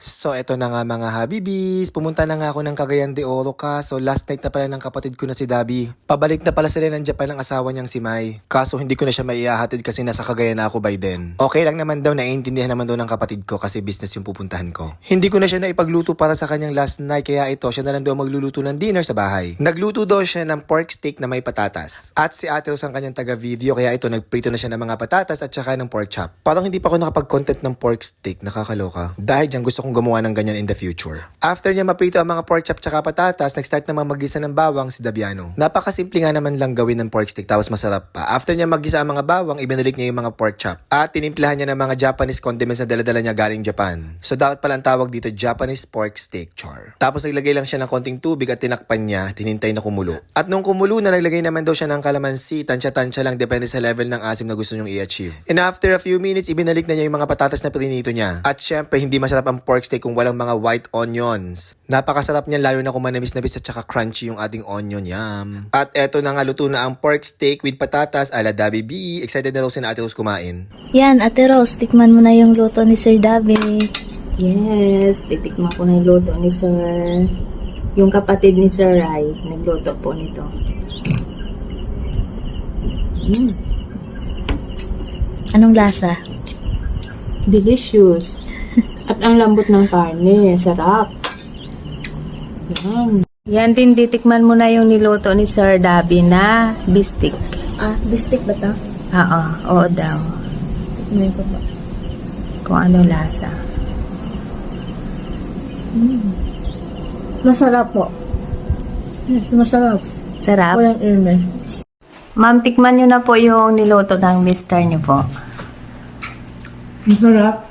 So eto na nga mga habibis, pumunta na nga ako ng Cagayan de Oro kaso last night na pala ng kapatid ko na si Dabi. Pabalik na pala sila ng Japan ng asawa niyang si Mai. Kaso hindi ko na siya maiahatid kasi nasa Cagayan na ako by then. Okay lang naman daw, naiintindihan naman daw ng kapatid ko kasi business yung pupuntahan ko. Hindi ko na siya naipagluto para sa kanyang last night kaya ito siya na lang daw magluluto ng dinner sa bahay. Nagluto daw siya ng pork steak na may patatas. At si Ate ang kanyang taga-video kaya ito nagprito na siya ng mga patatas at saka ng pork chop. Parang hindi pa ako nakapag-content ng pork steak, nakakaloka. Dahil dyan gusto kong gumawa ng ganyan in the future. After niya maprito ang mga pork chop tsaka patatas, nag-start naman magisa ng bawang si Dabiano. Napakasimple nga naman lang gawin ng pork steak tapos masarap pa. After niya magisa ang mga bawang, ibinalik niya yung mga pork chop. At tinimplahan niya ng mga Japanese condiments na daladala niya galing Japan. So dapat pala ang tawag dito Japanese pork steak char. Tapos naglagay lang siya ng konting tubig at tinakpan niya, tinintay na kumulo. At nung kumulo na, naglagay naman daw siya ng kalamansi, tansya-tansya lang depende sa level ng asim na gusto niyong i-achieve. And after a few minutes, ibinalik na niya yung mga patatas na prinito niya. At syempre, hindi masarap ang pork steak kung walang mga white onions. Napakasarap niya lalo na kung manamis-namis at saka crunchy yung ating onion. Yum. At eto na nga luto na ang pork steak with patatas ala Dabi B. Excited na daw si na Ate Rose kumain. Yan, Ate Rose, tikman mo na yung luto ni Sir David. Yes, titikman ko na yung luto ni Sir. Yung kapatid ni Sir Rai, nagluto po nito. Mm, Anong lasa? delicious. At ang lambot ng karne, sarap. Yan. Yan din, titikman mo na yung niluto ni Sir Dabi na bistik. Ah, bistik ba to? Oo, oo daw. Tikman ko ba? Kung ano lasa. Masarap po. Yes, masarap. Sarap. Walang eme. Ma'am, tikman nyo na po yung niluto ng mister nyo po. Masarap.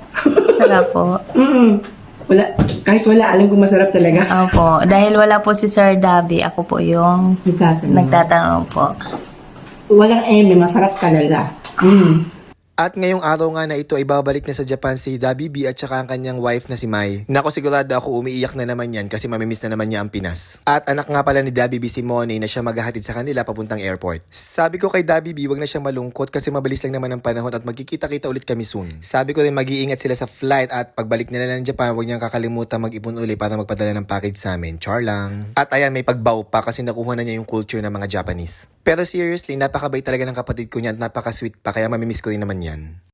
Sarap po. Mm. Wala, kahit wala, alam ko masarap talaga. Opo. Dahil wala po si Sir Dabi, ako po yung Nagtatanong. nagtatanong po. Walang eme, masarap talaga. Mm. At ngayong araw nga na ito ay babalik na sa Japan si Dabi B at saka ang kanyang wife na si Mai. Nako sigurado ako umiiyak na naman yan kasi mamimiss na naman niya ang Pinas. At anak nga pala ni Dabi B si Money na siya maghahatid sa kanila papuntang airport. Sabi ko kay Dabi B wag na siyang malungkot kasi mabilis lang naman ang panahon at magkikita-kita ulit kami soon. Sabi ko rin mag-iingat sila sa flight at pagbalik nila ng Japan wag niyang kakalimutan mag-ipon uli para magpadala ng package sa amin. Char lang. At ayan may pagbaw pa kasi nakuha na niya yung culture ng mga Japanese. Pero seriously, napakabait talaga ng kapatid ko niya at napaka-sweet pa kaya mamimiss ko rin naman yan.